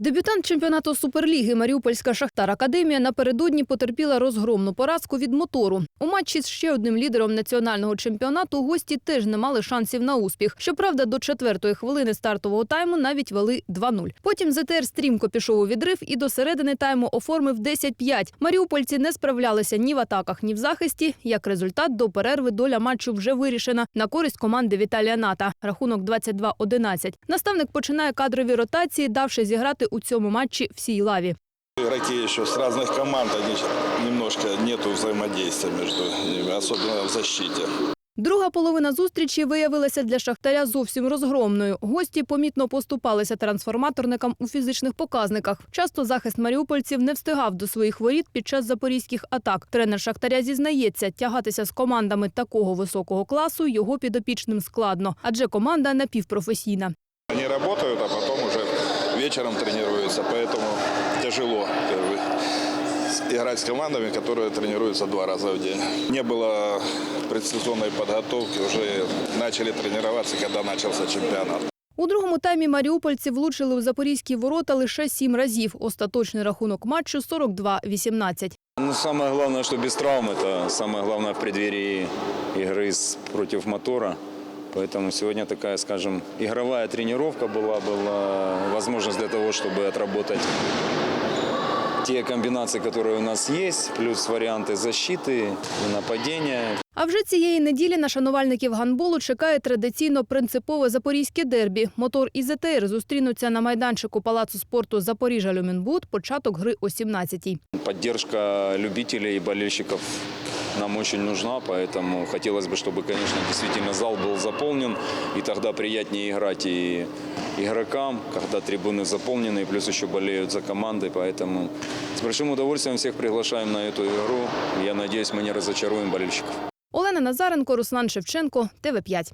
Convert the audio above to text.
Дебютант чемпіонату Суперліги Маріупольська Шахтар Академія напередодні потерпіла розгромну поразку від мотору. У матчі з ще одним лідером національного чемпіонату гості теж не мали шансів на успіх. Щоправда, до четвертої хвилини стартового тайму навіть вели 2-0. Потім ЗТР стрімко пішов у відрив і до середини тайму оформив 10-5. Маріупольці не справлялися ні в атаках, ні в захисті. Як результат, до перерви доля матчу вже вирішена на користь команди Віталія Ната. Рахунок 22-11. Наставник починає кадрові ротації, давши зіграти у цьому матчі всій лаві. Игроки еще с разных команд, они немножко нету взаимодействия между ними, особенно в защите. Друга половина зустрічі виявилася для Шахтаря зовсім розгромною. Гості помітно поступалися трансформаторникам у фізичних показниках. Часто захист маріупольців не встигав до своїх воріт під час запорізьких атак. Тренер Шахтаря зізнається, тягатися з командами такого високого класу його підопічним складно, адже команда напівпрофесійна. Они работают, а потом уже вечером тренируются, поэтому тяжело как бы, с- играть с командами, которые тренируются два раза в день. Не было предсезонной подготовки, уже начали тренироваться, когда начался чемпионат. У другому таймі маріупольці влучили у запорізькі ворота лише сім разів. Остаточний рахунок матчу 42-18. Ну, самое главное, что без травм, это самое главное в преддверии игры с, против мотора. Поэтому сегодня такая, скажем, игровая тренировка была, была возможность для того, чтобы отработать те комбинации, которые у нас есть, плюс варианты защиты и нападения. А вже цієї неділі на шанувальників ганболу чекає традиційно принципове запорізьке дербі. Мотор і ЗТР зустрінуться на майданчику палацу спорту Запоріжжя Люмінбуд. Початок гри о 17-й. Поддержка любителей и болельщиков нам очень нужна, поэтому хотелось бы, чтобы, конечно, действительно зал был заполнен, и тогда приятнее играть и игрокам, когда трибуны заполнены, и плюс еще болеют за команды, поэтому с большим удовольствием всех приглашаем на эту игру. Я надеюсь, мы не разочаруем болельщиков. Олена Назаренко, Руслан Шевченко, ТВ5.